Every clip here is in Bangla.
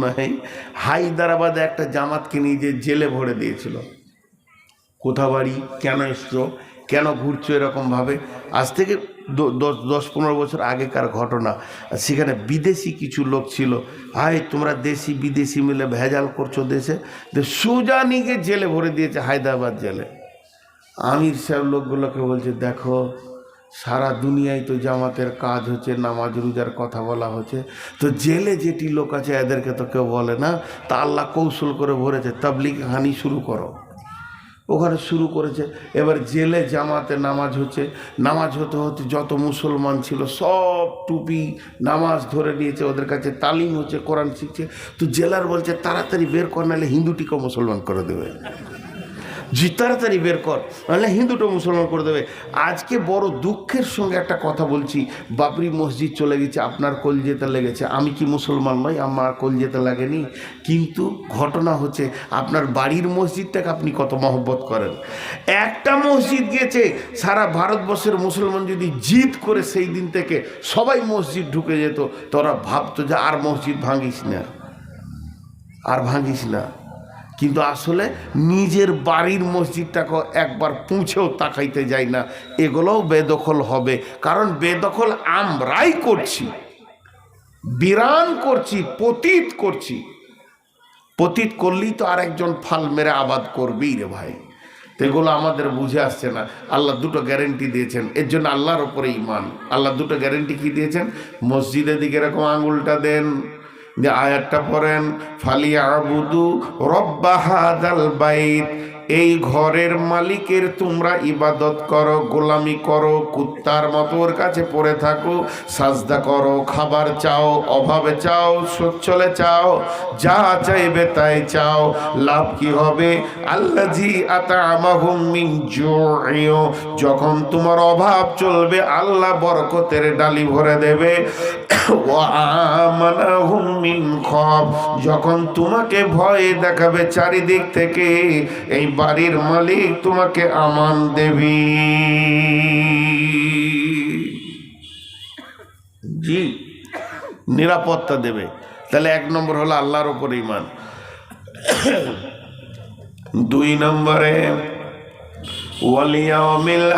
নাই হায়দ্রাবাদে একটা জামাতকে নিয়ে যে জেলে ভরে দিয়েছিল। কোথা বাড়ি, কেন এসছো, কেন ঘুরছো এরকমভাবে? আজ থেকে দশ দশ, পনেরো বছর আগেকার ঘটনা। সেখানে বিদেশি কিছু লোক ছিল। হাই তোমরা দেশি, বিদেশি মিলে ভেজাল করছ দেশে। তো সোজা নিয়ে জেলে ভরে দিয়েছে হায়দ্রাবাদ জেলে। আমির সাহেব লোকগুলোকে বলছে, দেখো সারা দুনিয়ায় তো জামাতের কাজ হচ্ছে, নামাজ, রোজার কথা বলা হচ্ছে। তো জেলে যেটি লোক আছে, এদেরকে তো কেউ বলে না। তা আল্লাহ কৌশল করে ভরেছে, তাবলিগ হানি শুরু করো। ওখানে শুরু করেছে। এবার জেলে জামাতে নামাজ হচ্ছে। নামাজ হতে হতে যত মুসলমান ছিল, সব টুপি, নামাজ ধরে নিয়েছে। ওদের কাছে তালিম হচ্ছে, কোরআন শিখছে। তো জেলার বলছে, তাড়াতাড়ি বের কর, নাহলে হিন্দুটিকে মুসলমান করে দেবে। জি তাড়াতাড়ি বের কর, নাহলে হিন্দুটা মুসলমান করে দেবে। আজকে বড় দুঃখের সঙ্গে একটা কথা বলছি, বাবরি মসজিদ চলে গেছে, আপনার কলজেতে লেগেছে। আমি কি মুসলমান নই আমার কলজেতে লাগেনি। কিন্তু ঘটনা হচ্ছে, আপনার বাড়ির মসজিদটাকে আপনি কত মহব্বত করেন। একটা মসজিদ গেছে, সারা ভারতবর্ষের মুসলমান যদি জিদ করে সেই দিন থেকে সবাই মসজিদ ঢুকে যেত, তোরা ভাবতো যে আর মসজিদ ভাঙিস না। আর ভাঙিস না। কিন্তু আসলে নিজের বাড়ির মসজিদটাকে একবার পুঁছেও তাকাইতে যাই না, এগুলোও বেদখল হবে। কারণ বেদখল আমরাই করছি, বিরান করছি, পতিত করছি। পতিত করলেই তো আরেকজন ফাল মেরে আবাদ করবেই রে ভাই। এগুলো আমাদের বুঝে আসছে না। আল্লাহ দুটো গ্যারেন্টি দিয়েছেন, এর জন্য আল্লাহর ওপরে ইমান আল্লাহ দুটো গ্যারেন্টি কি দিয়েছেন? মসজিদের দিকে এরকম আঙুলটা দেন যে আয়াতটা পড়েন ফালিয়া আবুদু রব্বাহাদাল বাইত এই ঘরের মালিকের তোমরা ইবাদত করো, গোলামি করো, কুত্তার মতো ওর কাছে পড়ে থাকো, সাজদা করো, খাবার চাও, অভাবে চাও, সচ্ছলে চাও, যা চাইবে তাই চাও, লাভ কি হবে? আতা আমাহুম মিন জুইও যখন তোমার অভাব চলবে, আল্লাহ বরকতের ডালি ভরে দেবে যখন তোমাকে ভয় দেখাবে চারিদিক থেকে, এই বাড়ির মালিক তোমাকে আমান দেবী। জি, নিরাপত্তা দেবে। তাহলে এক নম্বর হলো আল্লাহর উপর ইমান দুই নম্বরে ওয়ালিয়াউমিল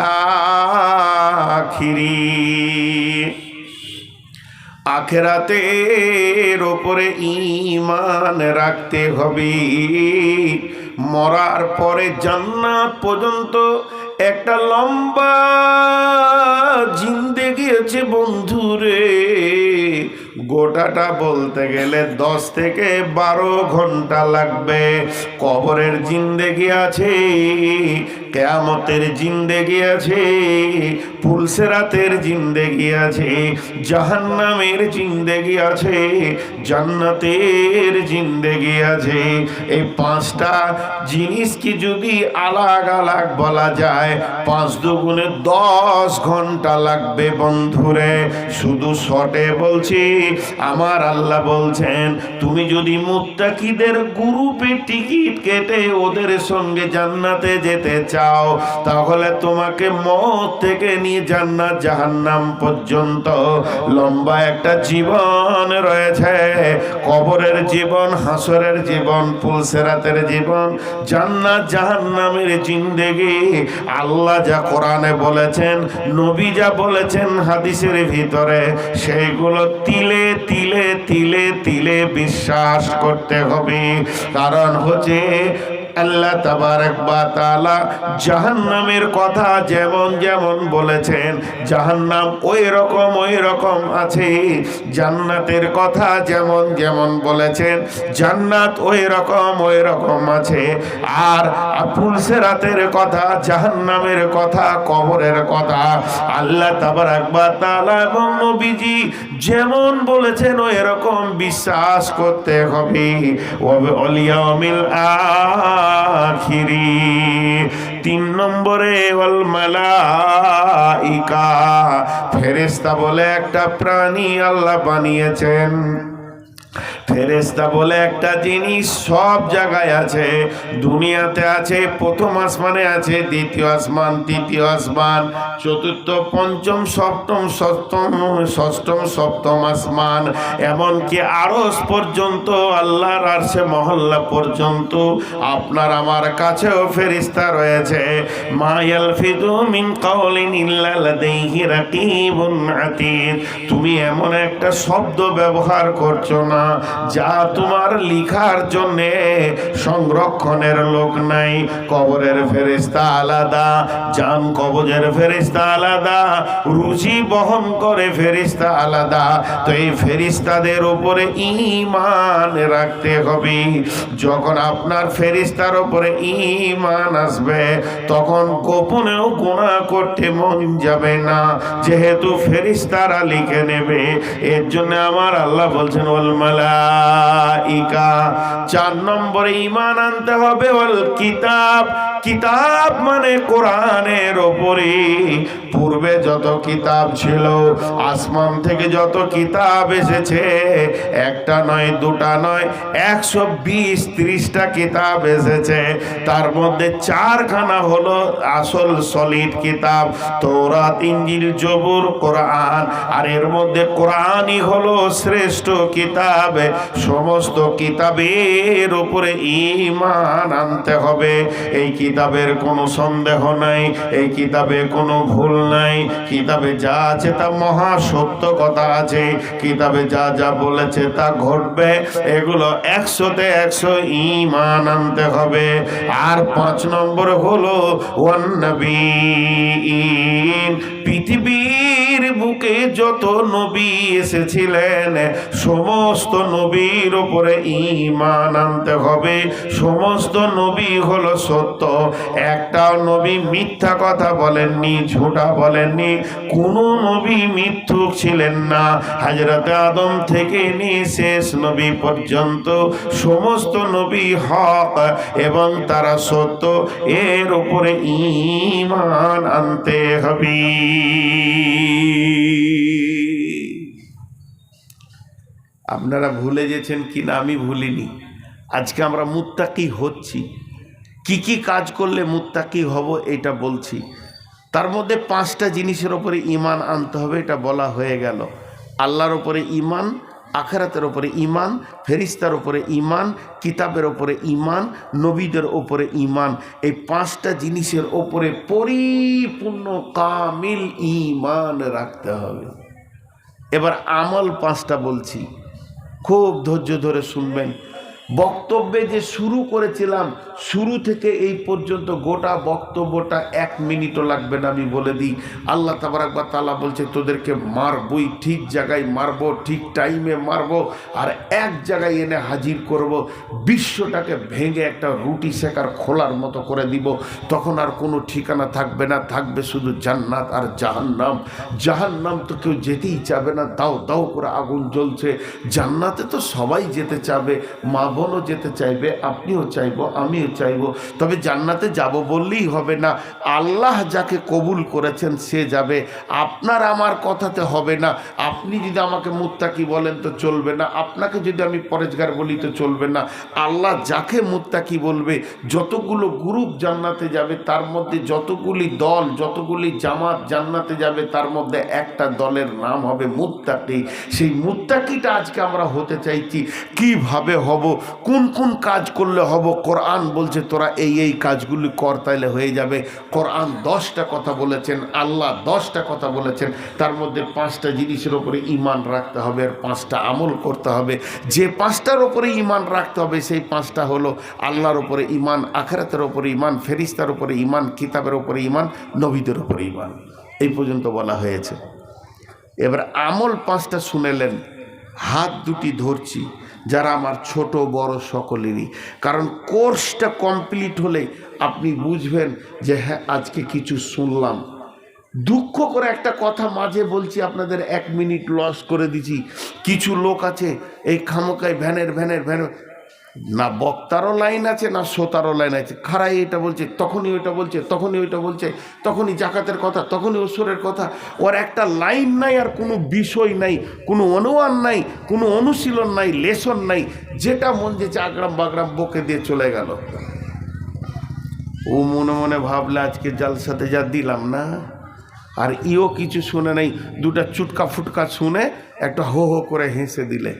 আখিরি আখেরাতের ওপরে ইমান রাখতে হবে। মরার পরে জান্নাত পর্যন্ত একটা লম্বা জিন্দেগি আছে বন্ধুরে। গোটাটা বলতে গেলে দশ থেকে বারো ঘণ্টা লাগবে। কবরের জিন্দেগি আছে কেয়ামতের জিন্দেগি আছে, পুলসেরাতের জিন্দেগি আছে, জাহান্নামের জিন্দেগি আছে, জান্নাতের জিন্দেগি আছে। এই পাঁচটা জিনিস কি যদি আলাগ আলাগ বলা যায়, পাঁচ দুগুণে দশ ঘণ্টা লাগবে বন্ধুরে। শুধু শটে বলছি, আমার আল্লাহ বলছেন, তুমি যদি মুত্তাকিদের গ্রুপে টিকিট কেটে ওদের সঙ্গে জান্নাতে যেতে চাও তাহলে তোমাকে মত থেকে নিয়ে জান্নাত জাহান্নাম পর্যন্ত লম্বা একটা জীবন রয়েছে। কবরের জীবন, হাসরের জীবন পুলসেরাতের জীবন, জান্নাত জাহান্নামের জিন্দেগি। আল্লাহ যা কোরআনে বলেছেন, নবী যা বলেছেন হাদিসের ভিতরে, সেইগুলো তিলে তিলে তিলে তিলে বিশ্বাস করতে হবে। কারণ হচ্ছে আল্লাহ তাবারক বা তাআলা জাহান্নামের কথা যেমন যেমন বলেছেন, জাহান্নাম ওই রকম ওই রকম আছে। জান্নাতের কথা যেমন যেমন বলেছেন, জান্নাত ওই রকম ওই রকম আছে। আর পুলসেরাতের কথা, জাহান্নামের কথা, কবরের কথা, আল্লাহ তাবারক বা তাআলা এবং নবীজি যেমন বলেছেন, ওই রকম বিশ্বাস করতে হবে। ওবে অলিয়ামিল আখিরি। তিন নম্বরে ওয়াল মালাইকা। ফেরেস্তা বলে একটা প্রাণী আল্লাহ বানিয়েছেন। ফেরেস্তা বলে, একটা জিনিস সব জায়গায় আছে। দুনিয়াতে আছে, প্রথম আসমানে আছে, দ্বিতীয় আসমান, তৃতীয় আসমান, চতুর্থ, পঞ্চম, সপ্তম সপ্তম ষষ্ঠম, সপ্তম আসমান। এমনকি আরস পর্যন্ত, আল্লাহর আরশে মহল্লা পর্যন্ত আপনার আমার কাছেও ফেরিস্তা রয়েছে। মায়াল ফিদু মিন কাউলিন ইল্লা লাদাইহি রাকিবুন তুমি এমন একটা শব্দ ব্যবহার করছ না যা তোমার লিখার জন্য সংরক্ষণের লোক নাই, কবরের ফেরিস্তা আলাদা, জান কবজের ফেরিস্তা আলাদা, রুচি বহন করে ফেরিস্তা আলাদা। তো এই ফেরিস্তাদের উপরে ইমান রাখতে হবে। যখন আপনার ফেরিস্তার উপরে ইমান আসবে, তখন গোপনেও গুণা করতে মন যাবে না। যেহেতু ফেরিস্তারা লিখে নেবে, এর জন্য আমার আল্লাহ বলছেন ওল মালাইকা চার নম্বরে ইমান আনতে হবে ওল কিতাব। কিতাব মানে কোরআনের ওপরে পূর্বে যত কিতাব ছিল, আসমান থেকে যত কিতাব এসেছে, একটা নয়, দুটা নয়, একশো বিশ, ত্রিশটা কিতাব এসেছে। তার মধ্যে চারখানা হলো আসল সলিড কিতাব তোরাত ইঞ্জিল জবুর, কোরআন। আর এর মধ্যে কোরআনই হলো শ্রেষ্ঠ কিতাব। সমস্ত কিতাবের উপরে ইমান আনতে হবে। এই কিতাবের কোনো সন্দেহ নাই, এই কিতাবে কোনো ভুল নাই। কিতাবে যা আছে তা মহা সত্য কথা আছে। কিতাবে যা যা বলেছে তা ঘটবে। এগুলো একশোতে একশো ইমান আনতে হবে। আর পাঁচ নম্বর হলো, ওয়ান্নবীন পৃথিবীর বুকে যত নবী এসেছিলেন, সমস্ত নবীর উপরে ইমান আনতে হবে। সমস্ত নবী হলো সত্য। একটাও নবী মিথ্যা কথা বলেননি, ঝুটা বলেননি, কোনো নবী মিথ্যুক ছিলেন না। হাজরত আদম থেকে নিয়ে শেষ নবী পর্যন্ত সমস্ত নবী হক এবং তারা সত্য, এর উপরে ইমান আনতে হবে। আপনারা ভুলে গেছেন কি না আমি ভুলিনি। আজকে আমরা মুত্তাকি হচ্ছি। কি কি কাজ করলে মুত্তাকি হব এটা বলছি। তার মধ্যে পাঁচটা জিনিসের ওপরে ইমান আনতে হবে, এটা বলা হয়ে গেল। আল্লাহর ওপরে ইমান আখেরাতের ওপরে ইমান ফেরিস্তার ওপরে ইমান কিতাবের ওপরে ইমান নবীদের ওপরে ইমান এই পাঁচটা জিনিসের ওপরে পরিপূর্ণ কামিল ইমান রাখতে হবে। এবার আমল পাঁচটা বলছি। খুব ধৈর্য ধরে শুনবেন। বক্তব্যে যে শুরু করেছিলাম, শুরু থেকে এই পর্যন্ত গোটা বক্তব্যটা এক মিনিটও লাগবে না আমি বলে দিই। আল্লাহ তাবারাকবা তালা বলছে, তোদেরকে মারবই, ঠিক জায়গায় মারবো, ঠিক টাইমে মারবো, আর এক জায়গায় এনে হাজির করব। বিশ্বটাকে ভেঙে একটা রুটি শেখার খোলার মতো করে দিব। তখন আর কোনো ঠিকানা থাকবে না, থাকবে শুধু জান্নাত আর জাহান্নাম। জাহান্নাম তো কেউ যেতেই চাবে না, দাও দাও করে আগুন জ্বলছে। জান্নাতে তো সবাই যেতে চাবে, মা বোনও যেতে চাইবে, আপনিও চাইব, আমিও চাইব। তবে জান্নাতে যাব বললেই হবে না, আল্লাহ যাকে কবুল করেছেন সে যাবে। আপনার আমার কথাতে হবে না, আপনি যদি আমাকে মুত্তাকি বলেন তো চলবে না, আপনাকে যদি আমি পরেজগার বলি তো চলবে না। আল্লাহ যাকে মুত্তাকি বলবে, যতগুলো গ্রুপ জান্নাতে যাবে, তার মধ্যে যতগুলি দল, যতগুলি জামাত জান্নাতে যাবে, তার মধ্যে একটা দলের নাম হবে মুত্তাকি। সেই মুত্তাকিটা আজকে আমরা হতে চাইছি, কীভাবে হব? কোন কোন কাজ করলে হব? কোরআন বলছে, তোরা এই এই কাজগুলি কর, তাইলে হয়ে যাবে। কোরআন দশটা কথা বলেছেন, আল্লাহ দশটা কথা বলেছেন। তার মধ্যে পাঁচটা জিনিসের ওপরে ইমান রাখতে হবে আর পাঁচটা আমল করতে হবে। যে পাঁচটার ওপরে ইমান রাখতে হবে, সেই পাঁচটা হলো আল্লাহর ওপরে ইমান আখরাতের ওপরে ইমান ফেরিস্তার ওপরে ইমান কিতাবের ওপরে ইমান নবীদের ওপরে ইমান এই পর্যন্ত বলা হয়েছে। এবার আমল পাঁচটা শুনেলেন, হাত দুটি ধরছি। যারা আমার ছোট, বড় সকলেরই। কারণ কোর্সটা কমপ্লিট হলে আপনি বুঝবেন যে হ্যাঁ আজকে কিছু শুনলাম। দুঃখ করে একটা কথা মাঝে বলছি, আপনাদের এক মিনিট লস করে দিছি। কিছু লোক আছে, এই খামকায় ভ্যানের ভ্যানের ভ্যানের না বক্তারও লাইন আছে, না শ্রোতারও লাইন আছে। খারাই এটা বলছে, তখনই ওইটা বলছে, তখনই ওইটা বলছে, তখনই জাকাতের কথা, তখনই ওসরের কথা। ওর একটা লাইন নাই আর কোনো বিষয় নাই, কোনো অনুমান নাই, কোনো অনুশীলন নাই, লেসন নাই। যেটা মন যেছে আগ্রাম বাগরাম বকে দিয়ে চলে গেল। ও মনে মনে ভাবলে, আজকে জালসাতে যা দিলাম না। আর ইও কিছু শুনে নাই, দুটা চুটকা ফুটকা শুনে একটা হো হো করে হেসে দিলে।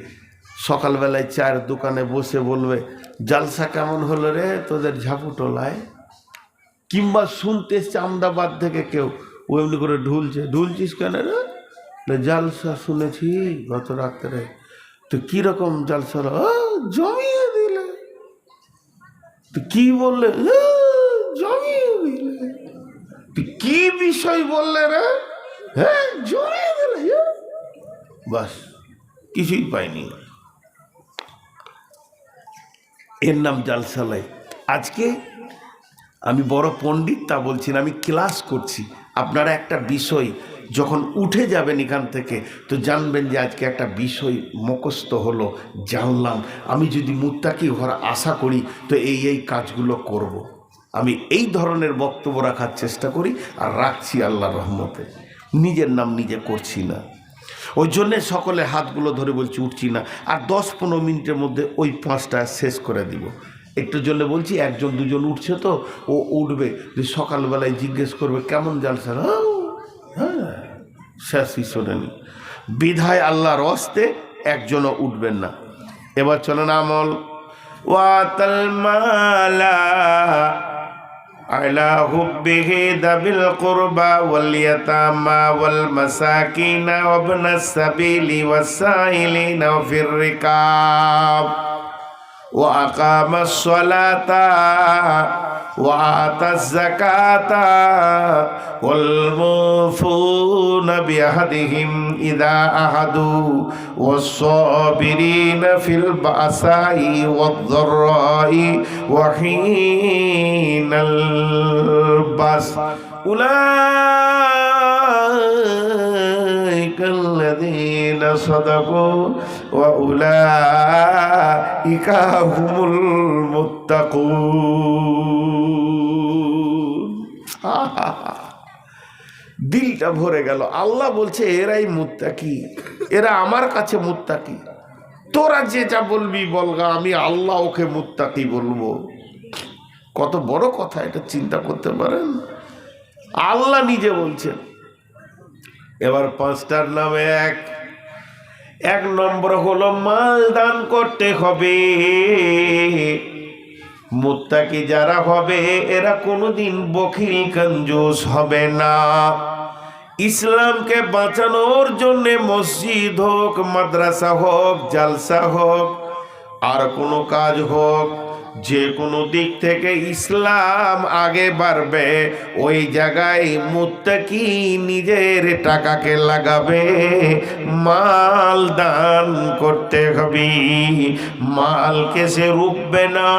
সকালবেলায় চায়ের দোকানে বসে বলবে, জালসা কেমন হলো রে তোদের ঝাপুটোলায়? কিংবা শুনতে এসছে আমদাবাদ থেকে কেউ, ও এমনি করে ঢুলছে, ঢুলছিস কেন রে? জালসা শুনেছি গত রাত্রে। তো কীরকম জালসা জমিয়ে দিলে। তো কি বললে? জমিয়ে দিলে। কি বিষয় বললে রে? হ্যাঁ জমিয়ে দিলে। এ।" বাস, কিছুই পাইনি। এর নাম জালসালাই। আজকে আমি বড় পণ্ডিত, তা বলছি না, আমি ক্লাস করছি। আপনারা একটা বিষয় যখন উঠে যাবেন এখান থেকে, তো জানবেন যে আজকে একটা বিষয় মুখস্থ হলো, জানলাম। আমি যদি মুত্তাকি ঘর আশা করি, তো এই এই কাজগুলো করব। আমি এই ধরনের বক্তব্য রাখার চেষ্টা করি আর রাখছি আল্লাহ রহমতে। নিজের নাম নিজে করছি না। ওই জন্যে সকলে হাতগুলো ধরে বলছি, উঠছি না। আর দশ পনেরো মিনিটের মধ্যে ওই পাঁচটা শেষ করে দিব। একটু জন্য বলছি, একজন দুজন উঠছে তো, ও উঠবে। যে সকালবেলায় জিজ্ঞেস করবে, কেমন জালসা হ্যাঁ শেষই শোনেনি বিধায় আল্লাহর অস্তে একজনও উঠবেন না। এবার চলেন আমল। ওয়াতাল মালা على حبه ذوي القربى واليتامى والمساكين وابن السبيل والسائلين وفي الركاب وأقام الصلاة وآتى الزكاة والموفون بعهدهم إذا عهدوا والصابرين في البأساء والضراء وحين البأس. أولئك الذين صدقوا وأولئك هم المتقون দিলটা ভরে গেল আল্লাহ বলছে এরাই মুত্তাকি এরা আমার কাছে মুত্তাকি তোরা যে যা বলবি বলগা আমি আল্লাহ ওকে মুত্তাকি বলবো কত বড় কথা এটা চিন্তা করতে পারেন আল্লাহ নিজে বলছেন এবার পাঁচটার নাম এক। এক নম্বর হলো, মাল দান করতে হবে। মুত্তাকি যারা হবে, এরা কোনোদিন বখিল কঞ্জুস হবে না। ইসলামকে বাঁচানোর জন্যে মসজিদ হোক, মাদ্রাসা হোক, জালসা হোক, আর কোনো কাজ হোক যে কোনো দিক থেকে ইসলাম আগে বাড়বে, ওই জায়গায় মুত্তাকি নিজের টাকাকে লাগাবে। মাল দান করতে হবে মালকে সে রুখবে না।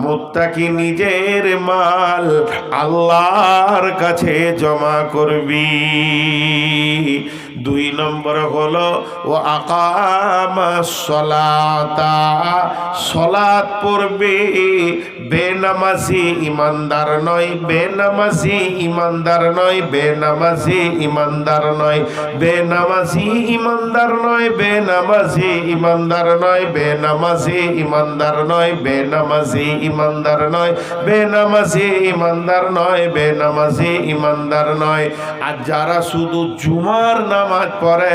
মুত্তাকি নিজের মাল আল্লাহর কাছে জমা করবি। দুই নম্বর হলো ও আকামা সলাতা। সলাত পড়বে বেনামাজি ইমানদার নয়, বেনামাজি ইমানদার নয়, বেনামাজি ইমানদার নয়, বেনামাজি ইমানদার নয়, বেনামাজি ইমানদার নয়, বেনামাজি ইমানদার নয়, বেনামাজি ইমানদার নয়, বেনামাজি ইমানদার নয়, বেনামাজি ইমানদার নয়। আর যারা শুধু জুমার নামাজ পড়ে,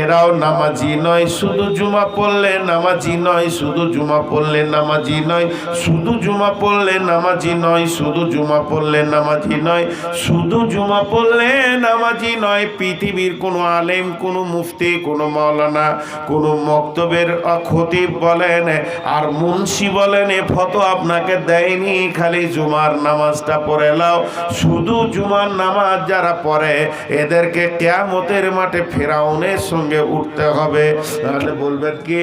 এরাও নামাজি নয়, শুধু জুমা পড়লে নামাজি নয়, শুধু জুমা পড়লে নামাজি নয়, শুধু জুমা পড়লে নামাজি নয়, শুধু জুমা পড়লে নামাজি নয়, শুধু জুমা পড়লে নামাজি নয়। পৃথিবীর কোনো আলেম, কোনো মুফতি, কোনো মাওলানা, কোনো মক্তবের খতিব বলেন, আর মুন্সি বলেন, এ ফটো আপনাকে দেয়নি, খালি জুমার নামাজটা পড়ে লাও। শুধু জুমার নামাজ যারা পড়ে, এদেরকে কেয়ামতের মাঠে ফেরাউনের সঙ্গে উঠতে হবে। তাহলে বলবেন কি?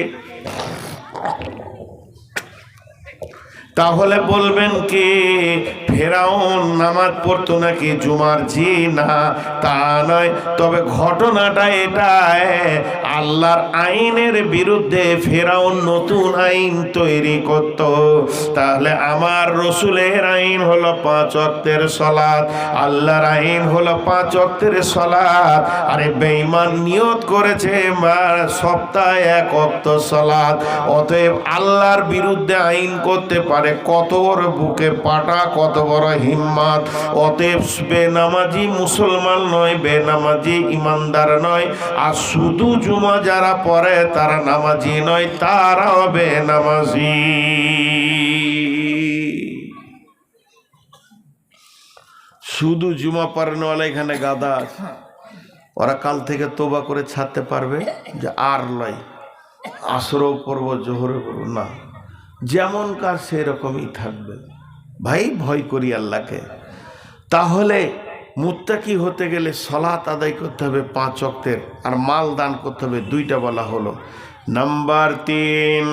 তাহলে বলবেন কি ফেরাউন নামাজ পড়তো নাকি জুমার জি না তা নয়, তবে ঘটনাটা এটাই, আল্লাহর আইনের বিরুদ্ধে ফেরাউন নতুন আইন তৈরি করত। তাহলে আমার রসুলের আইন হলো পাঁচ অক্তের সলাদ আল্লাহর আইন হলো পাঁচ অক্তের সলাদ আরে বেঈমান নিয়ত করেছে সপ্তাহে এক অক্ত সলাদ অতএব আল্লাহর বিরুদ্ধে আইন করতে পারে, কত বড় বুকে পাটা, কত বড় হিম্মত। অতএব বেনামাজি মুসলমান নয়, বেনামাজি ইমানদার নয়। আর শুধু জুমা যারা পড়ে, তারা নামাজি নয়, তারাও বেনামাজি। শুধু জুমা পড়ানোওয়ালা এখানে গাদা আছে। ওরা কাল থেকে তোবা করে ছাড়তে পারবে যে আর নয়। আসরও পড়ব জোহরে পড়ব, না। যেমন কার, সেরকমই থাকবে। ভাই, ভয় করি আল্লাহকে। তাহলে মুত্তাকি হতে গেলে সলাত আদায় করতে হবে পাঁচ অক্তের আর মাল দান করতে হবে দুইটা বলা হলো। নাম্বার তিন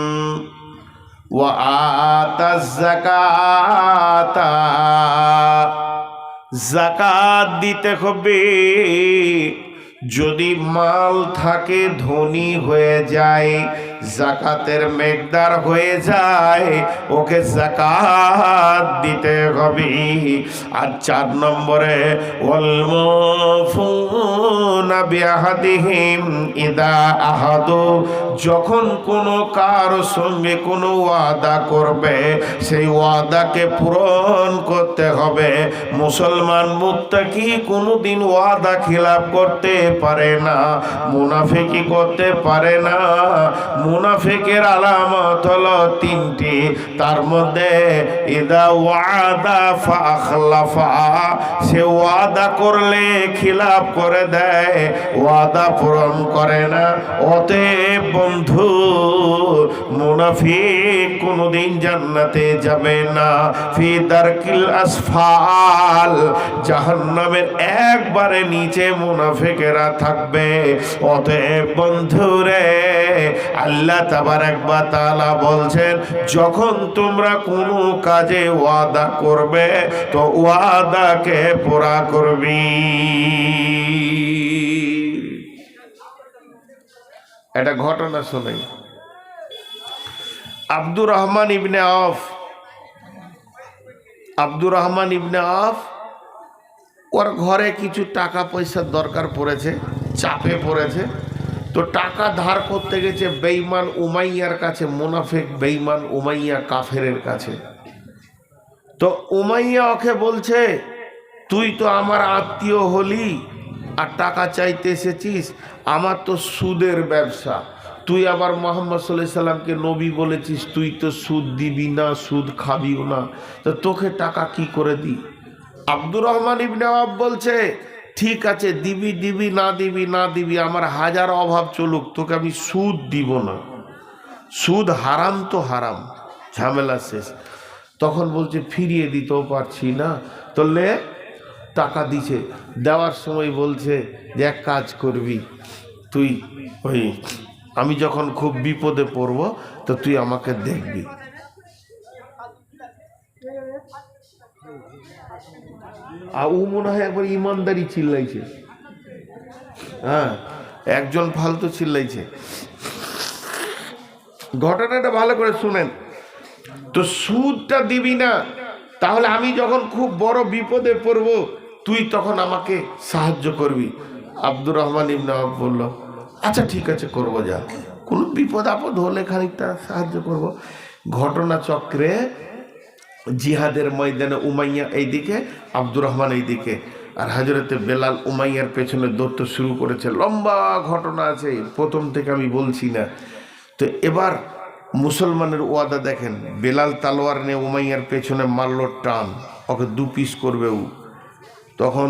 জাকাত দিতে হবে যদি মাল থাকে ধনী হয়ে যায় জাকাতের মেঘদার হয়ে যায়, ওকে জাকাত দিতে হবে। আর চার নম্বরে ইদা আহাদু, যখন কোনো কার সঙ্গে কোনো ওয়াদা করবে, সেই ওয়াদাকে পূরণ করতে হবে। মুসলমান মুত্তাকি কোনোদিন ওয়াদা খিলাপ করতে পারে না, মুনাফিকি করতে পারে না মুনাফিকের আলামত হলো তিনটি। তার মধ্যে ইদা ওয়াদা ফাখলাফা, সে ওয়াদা করলে খিলাফ করে দেয়, ওয়াদা পূরণ করে না। অতএব বন্ধু, মুনাফিক কোনোদিন জান্নাতে যাবে না। ফি দারকিল আসফাল, জাহান্নামের একবারে নিচে মুনাফিকেরা থাকবে। অতএব বন্ধুরে আল্লাহ তাবারাক ওয়া তাআলা বলছেন, যখন তোমরা কোনো কাজে ওয়াদা করবে, তো ওয়াদাকে পুরা করবি। একটা ঘটনা শোনাই আব্দুর রহমান ইবনে আফ আব্দুর রহমান ইবনে আফ ওর ঘরে কিছু টাকা পয়সার দরকার পড়েছে, চাপে পড়েছে। তো টাকা ধার করতে গেছে বেইমান উমাইয়ার কাছে, মুনাফেক বেইমান উমাইয়া কাফেরের কাছে। তো উমাইয়া ওকে বলছে, তুই তো আমার আত্মীয় হলি আর টাকা চাইতে এসেছিস, আমার তো সুদের ব্যবসা। তুই আবার মোহাম্মদ সাল্লাহ সাল্লামকে নবী বলেছিস, তুই তো সুদ দিবি না, সুদ খাবিও না। তো তোকে টাকা কি করে দি আব্দুর রহমান ইবনে বলছে ঠিক আছে, দিবি দিবি, না দিবি না দিবি, আমার হাজার অভাব চলুক, তোকে আমি সুদ দিব না। সুদ হারাম তো হারাম, ঝামেলা শেষ। তখন বলছে, ফিরিয়ে দিতেও পারছি না। তো লে টাকা দিছে। দেওয়ার সময় বলছে যে, এক কাজ করবি, তুই ওই, আমি যখন খুব বিপদে পড়ব, তো তুই আমাকে দেখবি। আর ও মনে হয় একবার ইমানদারি চিল্লাইছে। হ্যাঁ একজন ফালতু চিল্লাইছে। ঘটনাটা ভালো করে শুনেন। তো সুদটা দিবি না, তাহলে আমি যখন খুব বড় বিপদে পড়ব, তুই তখন আমাকে সাহায্য করবি। আব্দুর রহমান ইবনে বলল আচ্ছা ঠিক আছে, করব যা। কোনো বিপদ আপদ হলে খানিকটা সাহায্য করব। ঘটনা চক্রে জিহাদের ময়দানে উমাইয়া এইদিকে, আব্দুর রহমান এইদিকে। আর হাজরতে বেলাল উমাইয়ার পেছনে দৌড়তে শুরু করেছে। লম্বা ঘটনা আছে, প্রথম থেকে আমি বলছি না। তো এবার মুসলমানের ওয়াদা দেখেন, বেলাল তালোয়ার নিয়ে উমাইয়ার পেছনে মারল টান, ওকে দু পিস করবে তখন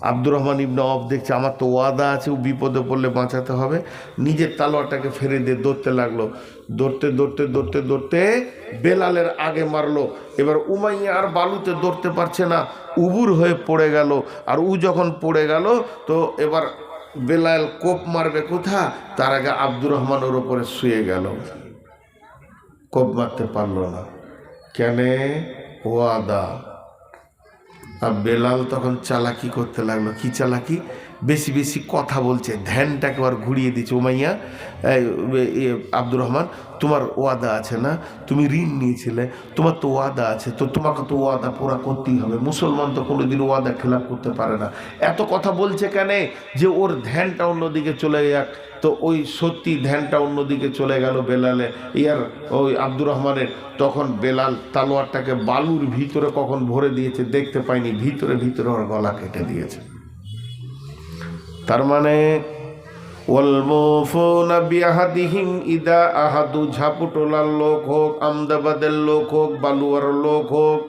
আব্দুর রহমান ইবনে অফ দেখছে, আমার তো ওয়াদা আছে, ও বিপদে পড়লে বাঁচাতে হবে। নিজের তালোয়ারটাকে ফেরে দিয়ে দৌড়তে লাগল। দৌড়তে দৌড়তে দৌড়তে দৌড়তে বেলালের আগে মারলো। এবার উমাইয়া আর বালুতে দৌড়তে পারছে না। উবুর হয়ে পড়ে গেল। আর উ যখন পড়ে গেল, তো এবার বেলাল কোপ মারবে কোথা তার আগে আব্দুর রহমান ওর ওপরে শুয়ে গেল। কোপ মারতে পারল না। কেন? ওয়াদা। আর বেলাল তখন চালাকি করতে লাগল। কি চালাকি? বেশি বেশি কথা বলছে ধ্যানটাকে আবার ঘুরিয়ে দিচ্ছে। ওমাইয়া এই, এ, আব্দুর রহমান তোমার ওয়াদা আছে না? তুমি ঋণ নিয়েছিলে তোমার তো ওয়াদা আছে তো তোমাকে তো ওয়াদা পুরা করতেই হবে। মুসলমান তো কোনোদিন ওয়াদা খেলাপ করতে পারে না। এত কথা বলছে কেন? যে ওর ধ্যানটা অন্যদিকে চলে যাক। তো ওই সত্যি ধ্যানটা অন্যদিকে চলে গেল বেলালে। ইয়ার ওই আব্দুর রহমানের তখন বেলাল তালোয়ারটাকে বালুর ভিতরে কখন ভরে দিয়েছে দেখতে পাইনি ভিতরে ভিতরে ওর গলা কেটে দিয়েছে। তার মানে ইদা ঝাপুটোলার লোক হোক আমদাবাদের লোক হোক বালুয়ার লোক হোক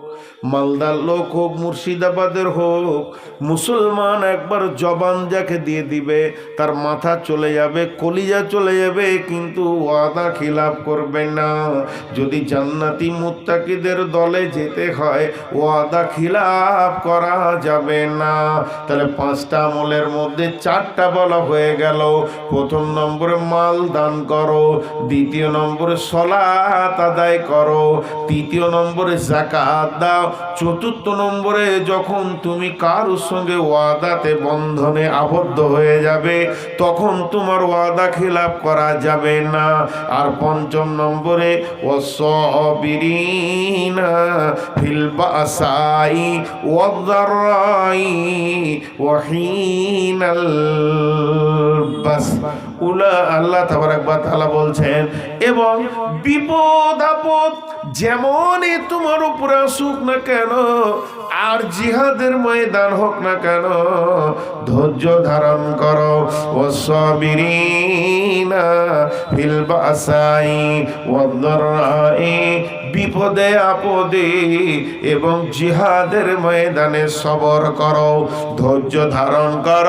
মালদার লোক হোক, মুর্শিদাবাদের হোক, মুসলমান একবার জবান যাকে দিয়ে দিবে, তার মাথা চলে যাবে, কলিজা চলে যাবে, কিন্তু ওয়াদা খিলাফ করবে না। যদি জান্নাতি মুত্তাকিদের দলে যেতে হয়, ওয়াদা খিলাফ করা যাবে না। তাহলে পাঁচটা আমলের মধ্যে চারটা বলা হয়ে গেল। প্রথম নম্বরে মাল দান করো, দ্বিতীয় নম্বরে সলাত আদায় করো, তৃতীয় নম্বরে জাকাত দাও চতুর্থ নম্বরে যখন তুমি কারোর সঙ্গে ওয়াদাতে বন্ধনে আবদ্ধ হয়ে যাবে, তখন তোমার ওয়াদা খিলাফ করা যাবে না। আর পঞ্চম নম্বরে ওয়াসবিরিনা ফিল বাসাই ওয়াদারাই বাস। উলা আল্লাহ তাবারাক ওয়া তাআলা বলছেন, এবং বিপদ আপদ যেমনই তোমার উপরে আসুক না কেন, আর জিহাদের ময়দান হোক না কেন, ধৈর্য ধারণ করো, ও সবিরিনা ফিল বাসাই ওয়াদরাই বিপদে আপদে এবং জিহাদের ময়দানে সবর করো, ধৈর্য ধারণ কর,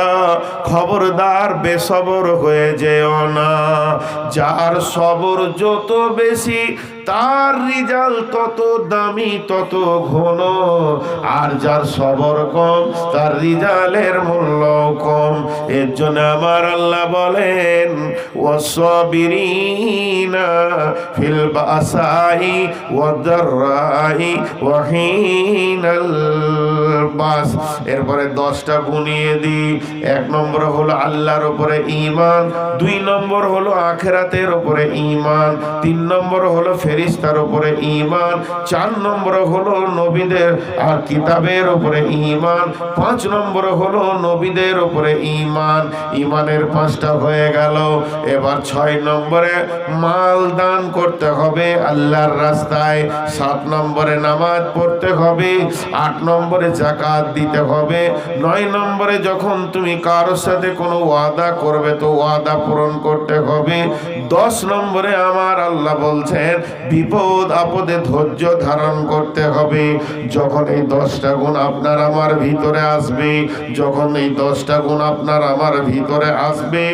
খবরদার, বেসবর হয়ে যেও না। যার সবর যত বেশি তার রিজাল তত দামি, তত ঘন। আর যার সবর কম, তার রিজালের মূল্য কম। এর জন্য আমার আল্লাহ বলেন ওয়াসবিরিনা ফিল বাসাই ওয়াদাররাই ওয়াহিনাল বাস। এরপরে দশটা গুনিয়ে দিই। এক নম্বর হলো আল্লাহর উপরে ঈমান, দুই নম্বর হলো আখেরাতের ওপরে ইমান তিন নম্বর হলো ফেরিস্তার উপরে ঈমান, চার নম্বর হলো নবীদের, আর কিতাবের উপরে ঈমান, পাঁচ নম্বর হলো নবীদের উপরে ঈমান। ঈমানের পাঁচটা হয়ে গেল। এবার ছয় নম্বরে মাল দান করতে হবে আল্লাহর রাস্তায়। সাত নম্বরে নামাজ পড়তে হবে, আট নম্বরে জাকাত দিতে হবে, নয় নম্বরে যখন তুমি কারোর সাথে কোনো ওয়াদা করবে তো ওয়াদা পূরণ করতে হবে দশ নম্বরে আমার আল্লাহ বলছেন, বিপদ আপদে ধৈর্য ধারণ করতে হবে। যখন এই দশটা গুণ আপনার আমার ভিতরে আসবে, যখন এই দশটা গুণ আপনার আমার ভিতরে আসবে,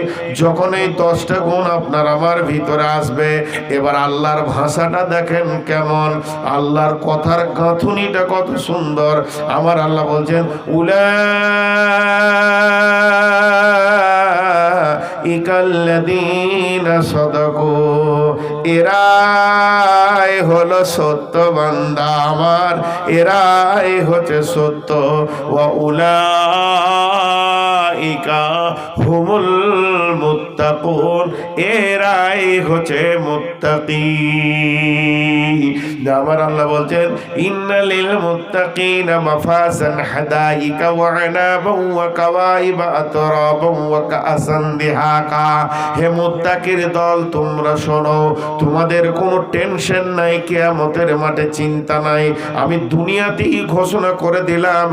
যখন এই দশটা গুণ আপনার আমার ভিতরে আসবে, এবার আল্লাহর ভাষাটা দেখেন কেমন। আল্লাহর কথার গাঁথুনিটা কত সুন্দর। আমার আল্লাহ বলছেন উলা ইকাল্লাদিনা সদকু, এরাই হলো সত্য বান্দা আমার, এরাই হচ্ছে সত্য। ওয়া উলাইকা হুমুল মুত্তাকুন, এরাই হচ্ছে মুত্তাকি আমার আল্লাহ বলছেন, ইন্নালিল মুত্তাকিনা মাফাজান হাদাইকা ওয়া ওয়া কাওয়াইবা ওয়া কাআসান দিহাকা। হে মুত্তাকির দল, তোমরা শোনো, তোমাদের কোনো টেনশন নাই, কিয়ামতের মাঠে চিন্তা নাই। আমি দুনিয়াতেই ঘোষণা করে দিলাম,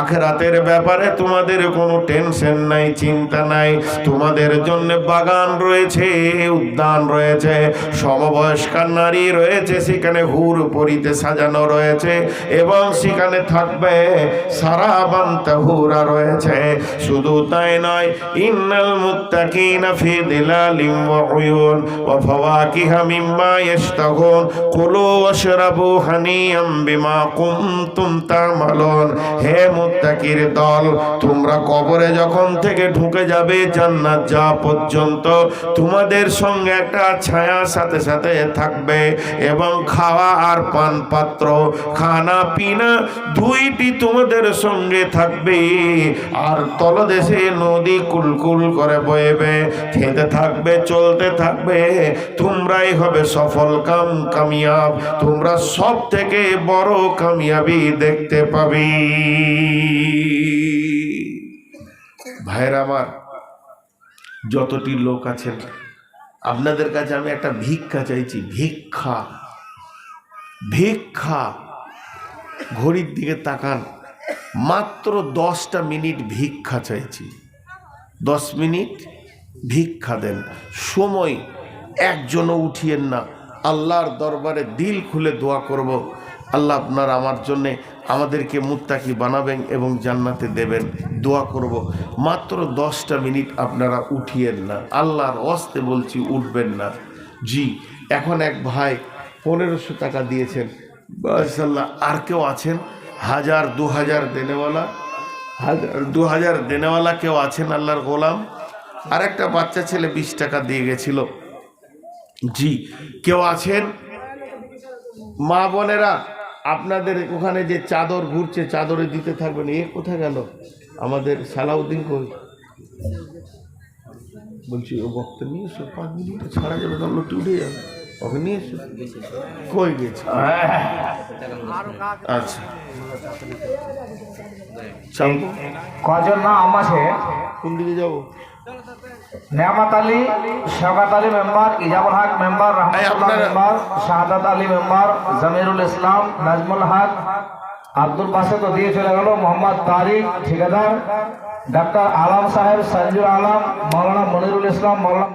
আখেরাতের ব্যাপারে তোমাদের কোনো টেনশন নাই, চিন্তা নাই। তোমাদের জন্য বাগান রয়েছে, উদ্যান রয়েছে সমবয়স্কার নারী রয়েছে, সেখানে হুর পরিতে সাজানো রয়েছে এবং সেখানে থাকবে সারা বান্তা হুরা রয়েছে। শুধু তাই নয়, ইন্নাল মুত্তাকিনা ফি দিলালিম ওয়া উয়ুন ওয়া ফাওয়াকিহা মিম্মা ইয়াশতাহুন কুলু ওয়াশরাবু হানিয়াম বিমা কুনতুম তা'মালুন। হে মুত্তাকির দল, তোমরা কবরে যখন থেকে ঢুকে যাবে জান্নাত যা পর্যন্ত তোমাদের সঙ্গে একটা ছায়া সাথে সাথে থাকবে এবং খাওয়া আর পান পাত্র খানা পিনা দুইটি তোমাদের সঙ্গে থাকবে। আর তলদেশে নদী কুলকুল করে বইবে, খেতে থাকবে, চলতে থাকবে। তোমরাই হবে সফল কাম কামিয়াব, তোমরা সব থেকে বড় কামিয়াবি দেখতে পাবে। ভাইরা আমার, যতটি লোক আছেন, আপনাদের কাছে আমি একটা ভিক্ষা চাইছি, ভিক্ষা। ভিক্ষা। ঘড়ির দিকে তাকান। মাত্র দশটা মিনিট ভিক্ষা চাইছি। দশ মিনিট ভিক্ষা দেন। সময় একজনও উঠিয়েন না। আল্লাহর দরবারে দিল খুলে দোয়া করব। আল্লাহ আপনার আমার জন্যে আমাদেরকে মুত্তাকি বানাবেন এবং জান্নাতে দেবেন। দোয়া করব। মাত্র দশটা মিনিট আপনারা উঠিয়েন না। আল্লাহর অস্তে বলছি উঠবেন না। জি, এখন এক ভাই পনেরোশো টাকা দিয়েছেন। মাশাল্লাহ আর কেউ আছেন? হাজার, দু হাজার দেনেওয়ালা। হাজার, দু হাজার দেনেওয়ালা কেউ আছেন আল্লাহর গোলাম? আর একটা বাচ্চা ছেলে বিশ টাকা দিয়ে গেছিল। জি, কেউ আছেন? মা বোনেরা, আপনাদের ওখানে যে চাদর ঘুরছে, চাদরে দিতে থাকবেন। এ কোথায় গেল? আমাদের সালাউদ্দিন কই? বলছি, ও বক্তা নিয়ে এসো, পাঁচ মিনিটে ছাড়া যাবে না লোকটি উঠে যাবে। কই গেছে আচ্ছা। কজন নাম আছে কোন দিকে যাব? নেয়ামত আলী শওকাত আলী মেম্বার ইজাবুল হক মেম্বার এই রহমতুল্লাহ মেম্বার শাহাদাত আলী মেম্বার জমিরুল ইসলাম নাজমুল হক আব্দুল বাসে তো দিয়ে চলে গেল মোহাম্মদ তারিক ঠিকাদার ডাক্তার আলম সাহেব সঞ্জুর আলম মৌলানা মনিরুল ইসলাম মৌলানা